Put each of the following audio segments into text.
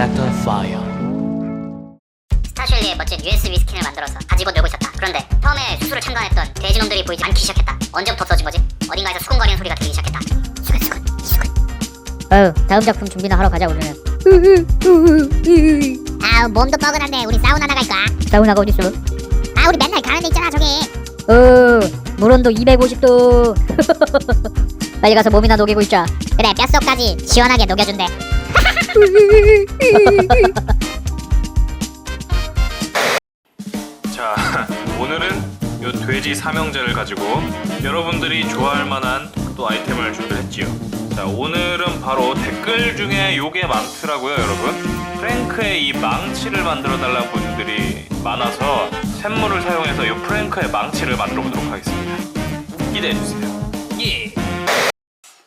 Fire. 스타쉘리의 멋진 USB 스킨을 만들어서 가지고 놀고 있었다. 그런데 처음에 수술을 참관했던 돼지놈들이 보이지 않기 시작했다. 언제부터 없어진 거지? 어딘가에서 수근거리는 소리가 들리기 시작했다. 수근 수근 수근. 어휴 다음 작품 준비나 하러 가자 우리는 아우 몸도 뻐근한데 우리 사우나 나 갈까? 사우나가 어딨어? 아 우리 맨날 가는 데 있잖아 저기. 어 물온도 250도 빨리 가서 몸이나 녹이고 있자 그래 뼛속까지 시원하게 녹여준대. 자, 오늘은 요 돼지 삼형제를 가지고 여러분들이 좋아할 만한 또 아이템을 준비했지요. 자, 오늘은 바로 댓글 중에 요게 많더라고요, 여러분. 프랭크의 이 망치를 만들어 달라는 분들이 많아서 샘물을 사용해서 요 프랭크의 망치를 만들어 보도록 하겠습니다. 기대해 주세요. 예.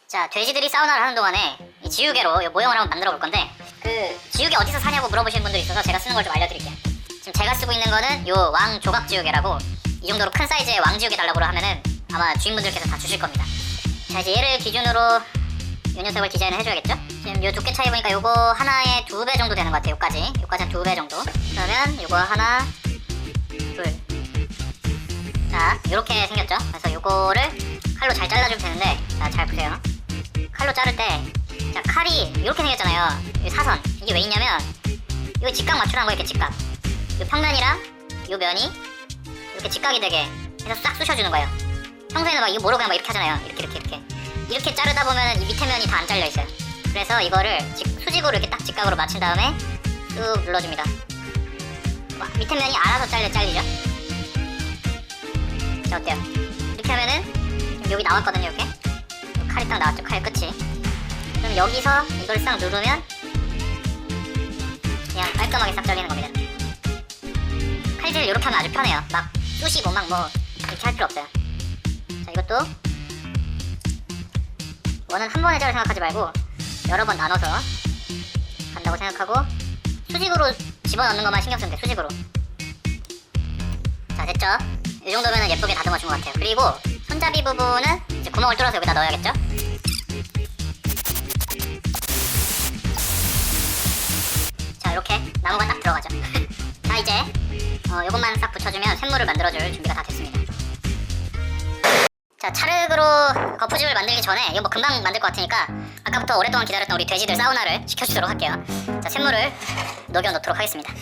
자 돼지들이 사우나를 하는 동안에 이 지우개로 이 모형을 한번 만들어 볼 건데 그 지우개 어디서 사냐고 물어보시는 분들이 있어서 제가 쓰는 걸 좀 알려드릴게요. 지금 제가 쓰고 있는 거는 요 왕 조각 지우개라고 이 정도로 큰 사이즈의 왕 지우개 달라고 하면은 아마 주인분들께서 다 주실 겁니다. 자 이제 얘를 기준으로 요 녀석을 디자인을 해줘야겠죠? 지금 요 두께 차이 보니까 요거 하나에 두 배 정도 되는 것 같아요. 요까지 요까지 한 두 배 정도. 그러면 요거 하나 둘. 자 요렇게 생겼죠? 그래서 요거를 칼로 잘 잘라주면 되는데 자 잘 보세요. 칼로 자를 때, 자 칼이 이렇게 생겼잖아요. 이 사선 이게 왜 있냐면 이거 직각 맞추라는 거 이렇게 직각. 이 평면이랑 이 면이 이렇게 직각이 되게 해서 싹 쑤셔주는 거예요. 평소에는 막 이거 모르고 그냥 막 이렇게 하잖아요. 이렇게 이렇게 이렇게 이렇게 자르다 보면 이 밑에 면이 다 안 잘려 있어요. 그래서 이거를 직- 수직으로 이렇게 딱 직각으로 맞춘 다음에 쭉 눌러줍니다. 와, 밑에 면이 알아서 잘려 잘리죠? 자 어때요? 이렇게 하면은 여기 나왔거든요 이렇게. 칼이 딱 나왔죠 칼 끝이 그럼 여기서 이걸 싹 누르면 그냥 깔끔하게 싹 잘리는 겁니다. 칼질 이렇게 하면 아주 편해요. 막 쑤시고 막 뭐 이렇게 할 필요 없어요. 자 이것도 원은 한 번에 자를 생각하지 말고 여러 번 나눠서 간다고 생각하고 수직으로 집어넣는 것만 신경 쓰면 돼 수직으로. 자 됐죠? 이 정도면 예쁘게 다듬어 준 것 같아요. 그리고 손잡이 부분은 이제 구멍을 뚫어서 여기다 넣어야겠죠 들어가죠. 자 이제 어, 요것만 싹 붙여주면 샘물을 만들어줄 준비가 다 됐습니다. 자 차륵으로 거푸집을 만들기 전에 이거 뭐 금방 만들 것 같으니까 아까부터 오랫동안 기다렸던 우리 돼지들 사우나를 시켜주도록 할게요. 자 샘물을 녹여 놓도록 하겠습니다.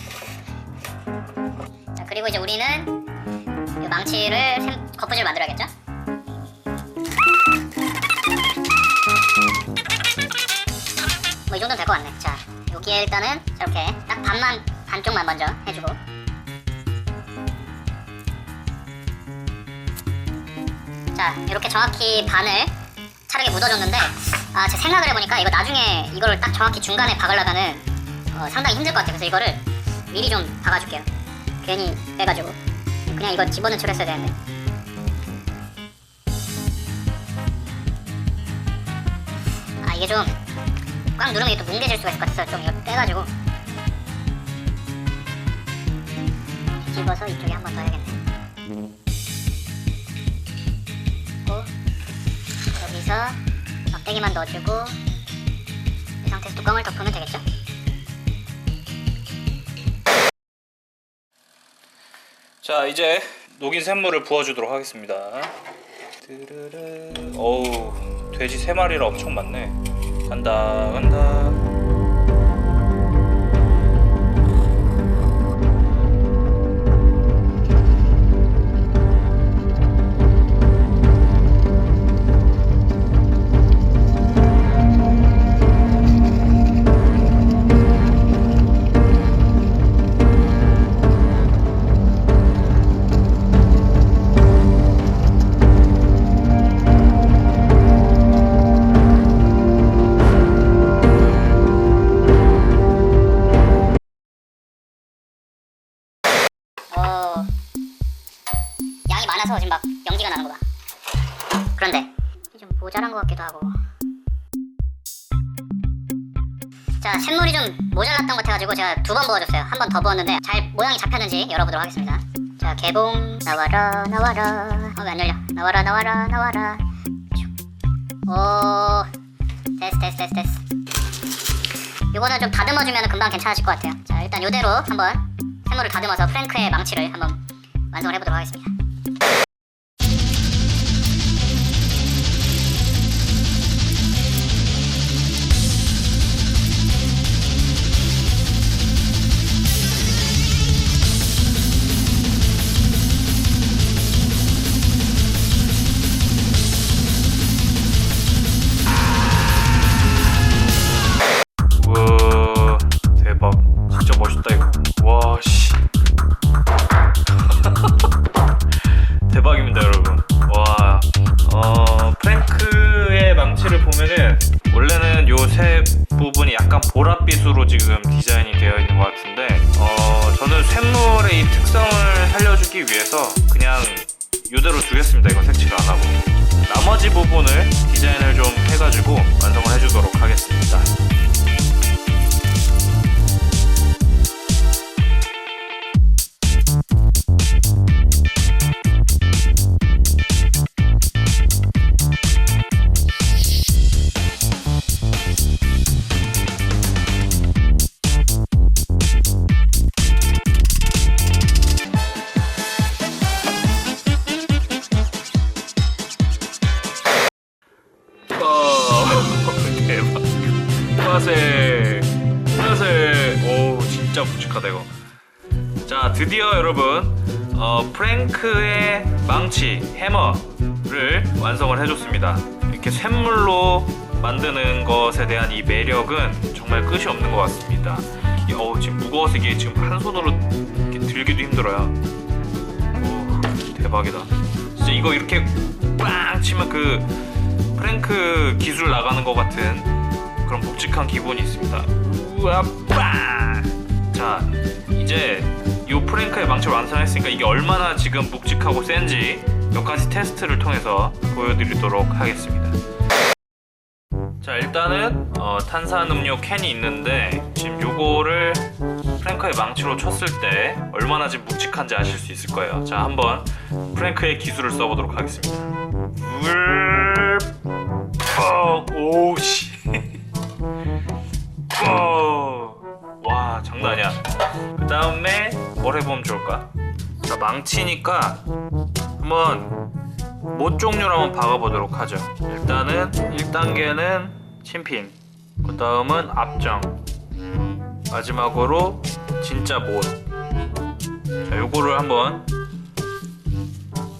자 그리고 이제 우리는 이 망치를 샘, 거푸집을 만들어야겠죠? 뭐 이 정도면 될것 같네. 자, 여기에 일단은 이렇게 딱 반만 반쪽만 먼저 해주고. 자, 이렇게 정확히 반을 차르게 묻어줬는데, 아, 제 생각을 해보니까 이거 나중에 이거를 딱 정확히 중간에 박으려면은 어, 상당히 힘들 것 같아요. 그래서 이거를 미리 좀 박아줄게요. 괜히 빼가지고 그냥 이거 집어넣기로 했어야 되는데. 아, 이게 좀 꽉 누르면 이게 또 뭉개질 수가 있을 것 같아서 좀 이거 떼가지고 집어서 이쪽에 한 번 더 해야겠네 그리고 여기서 막대기만 넣어주고 이 상태에서 뚜껑을 덮으면 되겠죠? 자, 이제 녹인 샘물을 부어주도록 하겠습니다. 어우, 돼지 세 마리라 엄청 많네. 간다, 간다. 모자란 것 같기도 하고. 자 샘물이 좀 모자랐던 것 같아가지고 제가 두 번 부어줬어요. 한 번 더 부었는데 잘 모양이 잡혔는지 열어보도록 하겠습니다. 자 개봉 나와라 나와라 어 왜 안 열려? 나와라 나와라 나와라. 슉. 오 됐어 됐어 됐어 됐어. 요거는 좀 다듬어주면 금방 괜찮아질 것 같아요. 자 일단 요대로 한번 샘물을 다듬어서 프랭크의 망치를 한번 완성을 해보도록 하겠습니다. 부분을 디자인을 좀 해가지고 완성을 해주도록 하겠습니다 이거. 자, 드디어 여러분, 어, 프랭크의 망치 해머를 완성을 해줬습니다. 이렇게 샘물로 만드는 것에 대한 이 매력은 정말 끝이 없는 것 같습니다. 이게 어 지금 무거워서 이게 지금 한 손으로 들기도 힘들어요. 오, 대박이다. 진짜 이거 이렇게 빵 치면 그 프랭크 기술 나가는 것 같은 그런 묵직한 기분이 있습니다. 우와 빵! 자 이제 이 프랭크의 망치를 완성했으니까 이게 얼마나 지금 묵직하고 센지 몇 가지 테스트를 통해서 보여드리도록 하겠습니다. 자 일단은 어, 탄산음료 캔이 있는데 지금 요거를 프랭크의 망치로 쳤을 때 얼마나 지금 묵직한지 아실 수 있을 거예요. 자 한번 프랭크의 기술을 써보도록 하겠습니다. 울 어, 오씨. 다음에 뭘 해보면 좋을까? 자 망치니까 한번 못 종류를 한번 박아보도록 하죠. 일단은 1단계는 침핀, 그 다음은 앞정, 마지막으로 진짜 못. 자 요거를 한번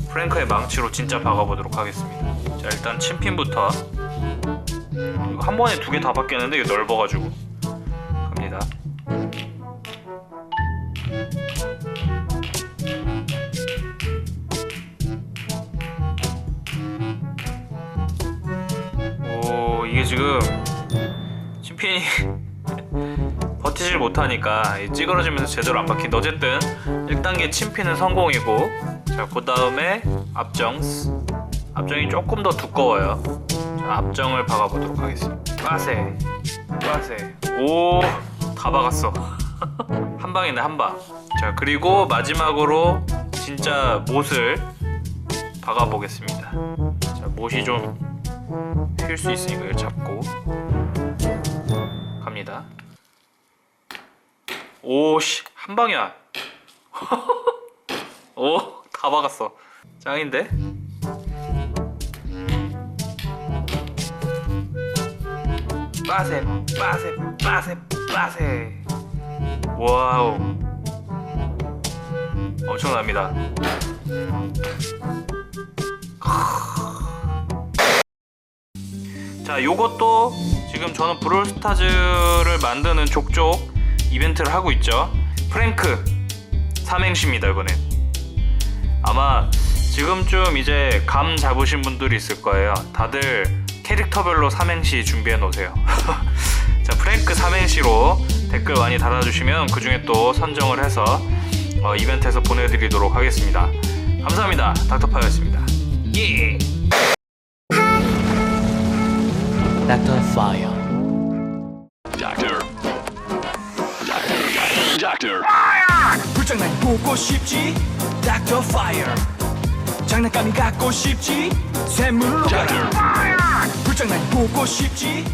프랭크의 망치로 진짜 박아보도록 하겠습니다. 자 일단 침핀부터 이거 한 번에 두 개다 박겠는데 이게 넓어가지고 지금 침핀이 버티질 못하니까 이 찌그러지면서 제대로 안 박힌다. 어쨌든 1단계 침핀은 성공이고 자그 다음에 앞정 앞정이 조금 더 두꺼워요. 자, 앞정을 박아보도록 하겠습니다. 빠세 빠세 오 다 박았어. 한 방이네 한 방. 자 그리고 마지막으로 진짜 못을 박아보겠습니다. 자 못이 좀 휠 수 있으니까 이걸 잡고 갑니다. 오씨 한 방이야. 오다 박았어. 짱인데? 빠세 빠세 빠세 빠세 와우 엄청납니다. 자, 요것도 지금 저는 브롤스타즈를 만드는 족족 이벤트를 하고 있죠. 프랭크 삼행시입니다, 이번엔. 아마 지금쯤 이제 감 잡으신 분들이 있을 거예요. 다들 캐릭터별로 삼행시 준비해 놓으세요. 자, 프랭크 삼행시로 댓글 많이 달아주시면 그 중에 또 선정을 해서 어, 이벤트에서 보내드리도록 하겠습니다. 감사합니다. 닥터파이였습니다. 예! Dr. Fire. Doctor. Doctor. 불장난 보고 싶지? Dr. Fire. 장난감이 갖고 싶지? 샘물로 가라. 불장난 보고 싶지?